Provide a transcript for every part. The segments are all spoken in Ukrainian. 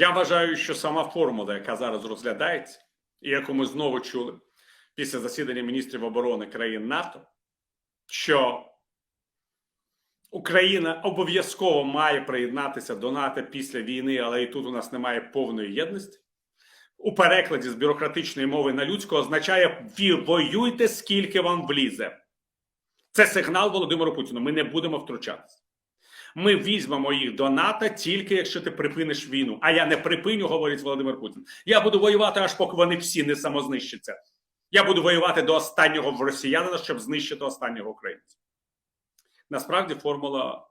Я вважаю, що сама формула, яка зараз розглядається, і яку ми знову чули після засідання міністрів оборони країн НАТО, що Україна обов'язково має приєднатися до НАТО після війни, але і тут у нас немає повної єдності. У перекладі з бюрократичної мови на людську означає «Ви воюйте, скільки вам влізе. Це сигнал Володимиру Путіну. Ми не будемо втручатися. Ми візьмемо їх до НАТО тільки якщо ти припиниш війну. А я не припиню, говорить Володимир Путін. Я буду воювати, аж поки вони всі не самознищаться. Я буду воювати до останнього в росіянина, щоб знищити останнього українця. Насправді, формула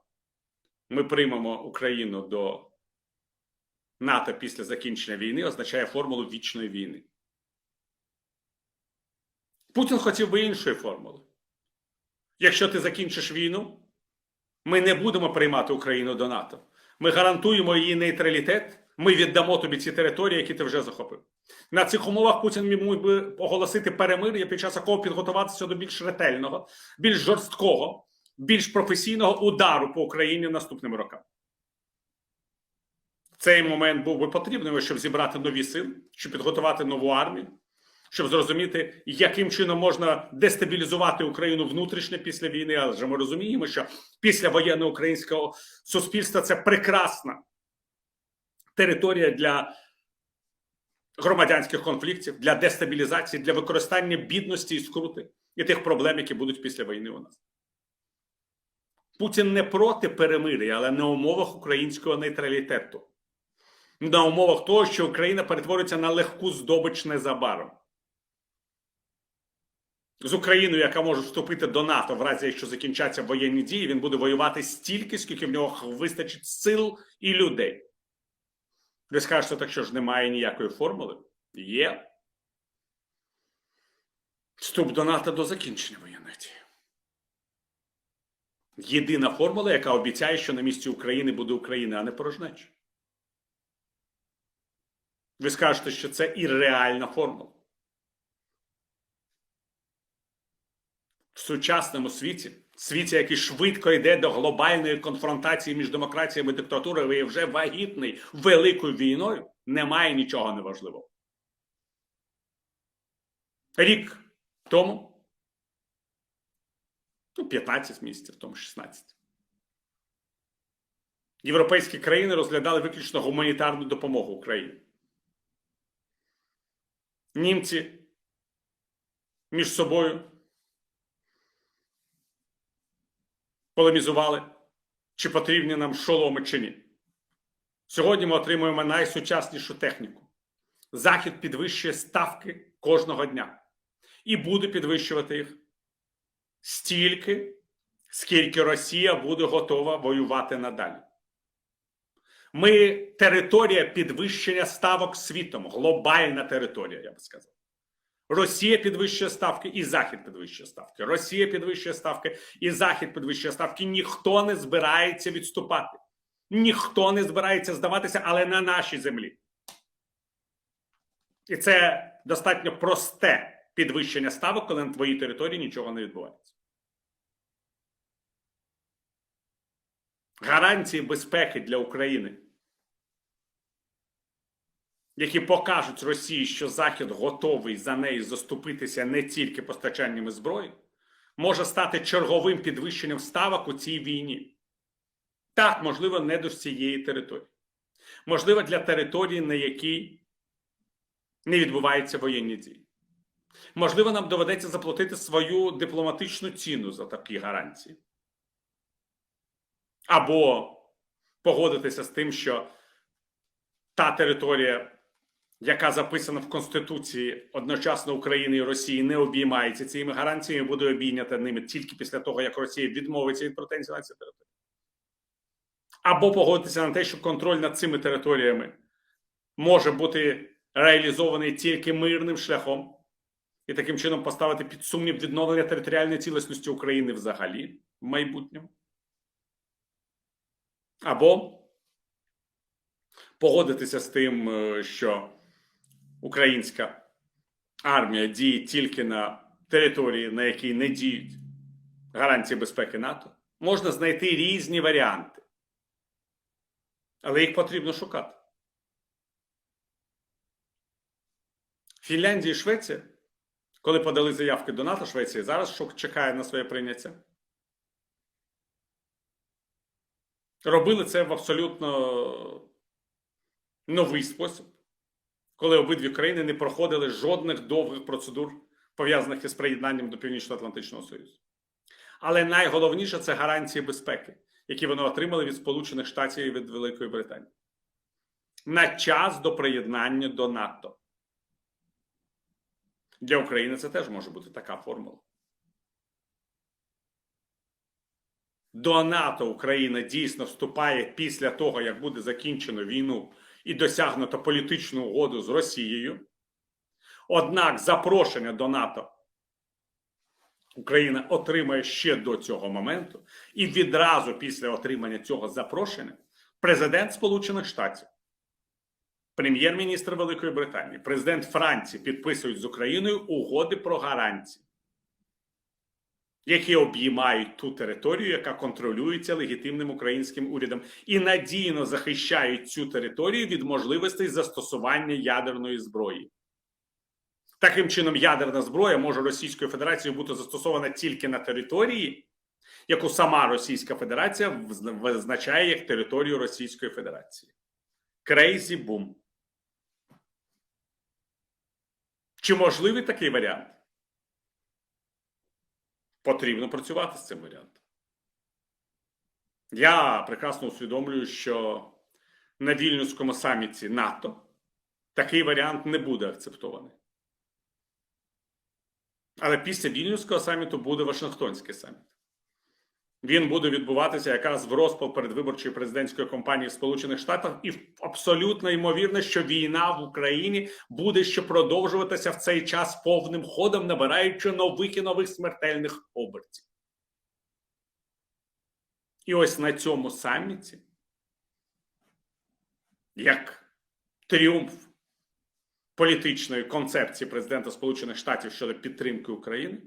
ми приймемо Україну до НАТО після закінчення війни означає формулу вічної війни. Путін хотів би іншої формули. Якщо ти закінчиш війну, ми не будемо приймати Україну до НАТО. Ми гарантуємо її нейтралітет. Ми віддамо тобі ці території, які ти вже захопив. На цих умовах Путін міг би оголосити перемир'я, під час якого підготуватися до більш ретельного, більш жорсткого, більш професійного удару по Україні наступними роками. Цей момент був би потрібним, щоб зібрати нові сили, щоб підготувати нову армію, щоб зрозуміти, яким чином можна дестабілізувати Україну внутрішньо після війни. Адже ми розуміємо, що після воєнного українського суспільства це прекрасна територія для громадянських конфліктів, для дестабілізації, для використання бідності і скрути і тих проблем, які будуть після війни у нас. Путін не проти перемир'я, але на умовах українського нейтралітету. На умовах того, що Україна перетвориться на легку здобич незабаром. З Україною, яка може вступити до НАТО, в разі якщо закінчаться воєнні дії, він буде воювати стільки, скільки в нього вистачить сил і людей. Ви скажете, так що ж немає ніякої формули? Є. Вступ до НАТО до закінчення воєнної дії. Єдина формула, яка обіцяє, що на місці України буде Україна, а не порожнеча. Ви скажете, що це ірреальна формула. Сучасному світі, світі, який швидко йде до глобальної конфронтації між демократіями і диктатурою, і вже вагітний великою війною, немає нічого неважливого. Рік тому, ну, 15 місяців, тому 16. Європейські країни розглядали виключно гуманітарну допомогу Україні. Німці між собою полемізували, чи потрібні нам шоломи чи ні. Сьогодні ми отримуємо найсучаснішу техніку. Захід підвищує ставки кожного дня і буде підвищувати їх стільки, скільки Росія буде готова воювати надалі. Ми територія підвищення ставок світом, глобальна територія, я би сказав. Росія підвищує ставки, і Захід підвищує ставки. Росія підвищує ставки, і Захід підвищує ставки. Ніхто не збирається відступати. Ніхто не збирається здаватися, але на нашій землі. І це достатньо просте підвищення ставок, коли на твоїй території нічого не відбувається. Гарантії безпеки для України, які покажуть Росії, що Захід готовий за неї заступитися не тільки постачаннями зброї, може стати черговим підвищенням ставок у цій війні. Так, можливо, не до всієї території. Можливо, для території, на якій не відбуваються воєнні дії. Можливо, нам доведеться заплатити свою дипломатичну ціну за такі гарантії. Або погодитися з тим, що та територія, яка записана в Конституції одночасно України і Росії, не обіймається цими гарантіями, буде обійнята ними тільки після того, як Росія відмовиться від претензій на ці території. Або погодитися на те, що контроль над цими територіями може бути реалізований тільки мирним шляхом, і таким чином поставити під сумнів відновлення територіальної цілісності України взагалі в майбутньому. Або погодитися з тим, е, що українська армія діє тільки на території, на якій не діють гарантії безпеки НАТО, можна знайти різні варіанти. Але їх потрібно шукати. Фінляндія і Швеція, коли подали заявки до НАТО, Швеція зараз чекає на своє прийняття. Робили це в абсолютно новий спосіб, коли обидві країни не проходили жодних довгих процедур, пов'язаних із приєднанням до Північно-Атлантичного Союзу. Але найголовніше це гарантії безпеки, які вони отримали від Сполучених Штатів і від Великої Британії. На час до приєднання до НАТО. Для України це теж може бути така формула. До НАТО Україна дійсно вступає після того, як буде закінчено війну і досягнуто політичну угоду з Росією. Однак запрошення до НАТО Україна отримає ще до цього моменту, і відразу після отримання цього запрошення президент Сполучених Штатів, прем'єр-міністр Великої Британії, президент Франції підписують з Україною угоди про гарантії, які обіймають ту територію, яка контролюється легітимним українським урядом, і надійно захищають цю територію від можливостей застосування ядерної зброї. Таким чином, ядерна зброя може Російською Федерацією бути застосована тільки на території, яку сама Російська Федерація визначає як територію Російської Федерації. Крейзі бум. Чи можливий такий варіант? Потрібно працювати з цим варіантом. Я прекрасно усвідомлюю, що на вільнюському саміті НАТО такий варіант не буде акцептований. Але після Вільнюського саміту буде Вашингтонський саміт. Він буде відбуватися якраз в розпал передвиборчої президентської кампанії в Сполучених Штатах, і абсолютно ймовірно, що війна в Україні буде ще продовжуватися в цей час повним ходом, набираючи нових і нових смертельних обертів. І ось на цьому саміті, як тріумф політичної концепції президента Сполучених Штатів щодо підтримки України,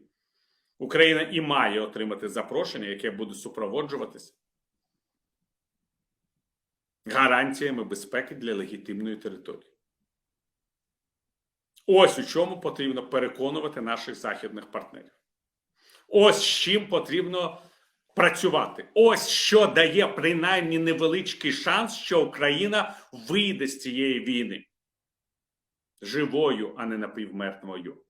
Україна і має отримати запрошення, яке буде супроводжуватися гарантіями безпеки для легітимної території. Ось у чому потрібно переконувати наших західних партнерів. Ось з чим потрібно працювати. Ось що дає принаймні невеличкий шанс, що Україна вийде з цієї війни живою, а не напівмертвою.